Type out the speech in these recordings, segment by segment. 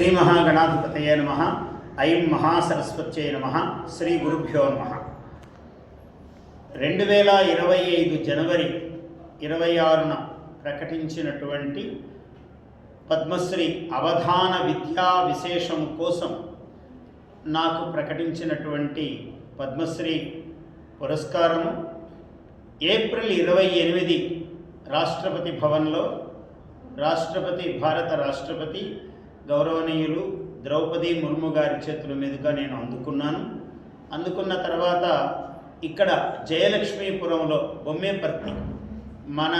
శ్రీ మహాగణాధిపతయే నమ. ఐం మహాసరస్వత్యై నమ. శ్రీ గురుభ్యో నమ. రెండు వేల ఇరవై ఐదు జనవరి ఇరవై ఆరున ప్రకటించినటువంటి పద్మశ్రీ అవధాన విద్యా విశేషం కోసం నాకు ప్రకటించినటువంటి పద్మశ్రీ పురస్కారము ఏప్రిల్ ఇరవై ఎనిమిది రాష్ట్రపతి భవన్లో రాష్ట్రపతి భారత రాష్ట్రపతి గౌరవనీయులు ద్రౌపది ముర్ము గారి చేతుల మీదుగా నేను అందుకున్నాను. అందుకున్న తర్వాత ఇక్కడ జయలక్ష్మీపురంలో బొమ్మేపర్తి మన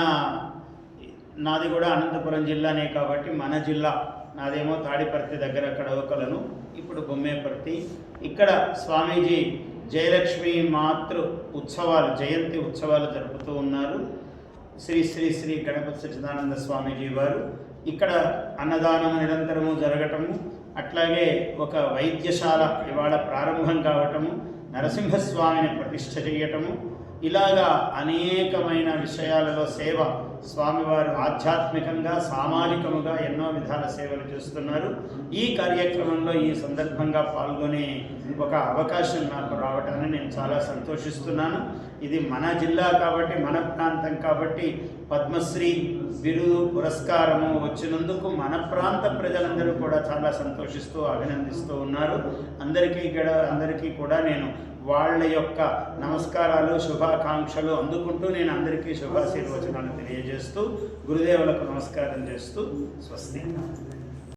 నాది కూడా అనంతపురం జిల్లానే కాబట్టి మన జిల్లా నాదేమో తాడిపర్తి దగ్గర కడవకలను ఇప్పుడు బొమ్మేపర్తి. ఇక్కడ స్వామీజీ జయలక్ష్మి మాతృ ఉత్సవాలు జయంతి ఉత్సవాలు జరుపుతూ ఉన్నారు. శ్రీ శ్రీ శ్రీ గణపతి సచ్చిదానంద స్వామీజీ వారు. ఇక్కడ అన్నదానం నిరంతరము జరగటము అట్లాగే ఒక వైద్యశాల ఇవాళ ప్రారంభం కావటము నరసింహస్వామిని ప్రతిష్ఠ చేయటము ఇలాగా అనేకమైన విషయాలలో సేవ స్వామివారు ఆధ్యాత్మికంగా సామాజికముగా ఎన్నో విధాల సేవలు చేస్తున్నారు. ఈ కార్యక్రమంలో ఈ సందర్భంగా పాల్గొనే ఒక అవకాశం నాకు రావటాన్ని నేను చాలా సంతోషిస్తున్నాను. ఇది మన జిల్లా కాబట్టి మన ప్రాంతం కాబట్టి పద్మశ్రీ బిరుదు పురస్కారము వచ్చినందుకు మన ప్రాంత ప్రజలందరూ కూడా చాలా సంతోషిస్తూ అభినందిస్తూ ఉన్నారు. అందరికీ ఇక్కడ అందరికీ కూడా నేను వాళ్ళ యొక్క నమస్కారాలు శుభాకాంక్షలు అందుకుంటూ నేను అందరికీ శుభాశీర్వచనాలు తెలియజేస్తూ గురుదేవులకు నమస్కారం చేస్తూ స్వస్తి.